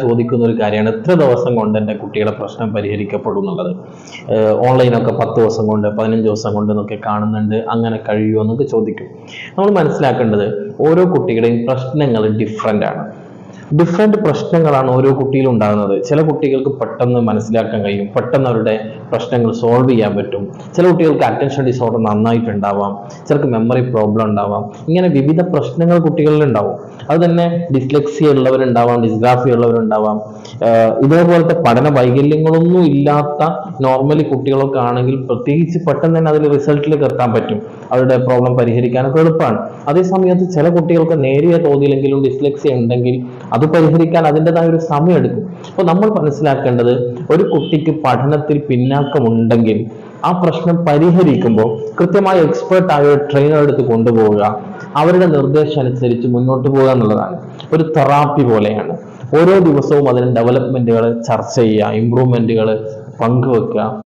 ചോദിക്കുന്ന ഒരു കാര്യമാണ്. എത്ര ദിവസം കൊണ്ട് എന്റെ കുട്ടികളെ പ്രശ്നം പരിഹരിക്കപ്പെടും എന്നുള്ളത്? ഓൺലൈനൊക്കെ പത്ത് ദിവസം കൊണ്ട് പതിനഞ്ച് ദിവസം കൊണ്ട് എന്നൊക്കെ കാണുന്നുണ്ട്. അങ്ങനെ കഴിയുമോ എന്നൊക്കെ ചോദിക്കും. നമ്മൾ മനസ്സിലാക്കേണ്ടത് ഓരോ കുട്ടികളുടെയും പ്രശ്നങ്ങൾ ഡിഫറെന്റ് ആണ്. ഡിഫറെന്റ് പ്രശ്നങ്ങളാണ് ഓരോ കുട്ടിയിലും ഉണ്ടാകുന്നത്. ചില കുട്ടികൾക്ക് പെട്ടെന്ന് മനസ്സിലാക്കാൻ കഴിയും. പെട്ടെന്ന് അവരുടെ പ്രശ്നങ്ങൾ സോൾവ് ചെയ്യാൻ പറ്റും. ചില കുട്ടികൾക്ക് അറ്റൻഷൻ ഡിസോർഡർ നന്നായിട്ടുണ്ടാവാം. ചിലർക്ക് മെമ്മറി പ്രോബ്ലം ഉണ്ടാവാം. ഇങ്ങനെ വിവിധ പ്രശ്നങ്ങൾ കുട്ടികളിൽ ഉണ്ടാവും അത് തന്നെ ഡിസ്ലെക്സി ഉള്ളവരുണ്ടാവാം ഡിസ്ഗ്രാഫി ഉള്ളവരുണ്ടാവാം. ഇതേപോലത്തെ പഠന വൈകല്യങ്ങളൊന്നും ഇല്ലാത്ത നോർമലി കുട്ടികളൊക്കെ ആണെങ്കിൽ പ്രത്യേകിച്ച് പെട്ടെന്ന് തന്നെ അതിൽ റിസൾട്ടിലേക്ക് എത്താൻ പറ്റും. അവരുടെ പ്രോബ്ലം പരിഹരിക്കാനൊക്കെ എളുപ്പമാണ് അതേ സമയത്ത് ചില കുട്ടികൾക്ക് നേരിയ തോതിലെങ്കിലും ഡിസ്ലെക്സി ഉണ്ടെങ്കിൽ അത് പരിഹരിക്കാൻ അതിന്റെതായ ഒരു സമയം എടുക്കും അപ്പോൾ നമ്മൾ മനസ്സിലാക്കേണ്ടത് ഒരു കുട്ടിക്ക് പഠനത്തിൽ പിന്നാക്കമുണ്ടെങ്കിൽ ആ പ്രശ്നം പരിഹരിക്കുമ്പോൾ കൃത്യമായ എക്സ്പേർട്ട് ആയ ഒരു ട്രെയിനർ അടുത്ത് കൊണ്ടുപോവുക. അവരുടെ നിർദ്ദേശം അനുസരിച്ച് മുന്നോട്ട് പോകുക എന്നുള്ളതാണ്. ഒരു തെറാപ്പി പോലെയാണ്. ഓരോ ദിവസവും അതിന് ഡെവലപ്മെന്റുകൾ ചർച്ച ചെയ്യുക ഇമ്പ്രൂവ്മെന്റുകൾ പങ്കുവെക്കുക.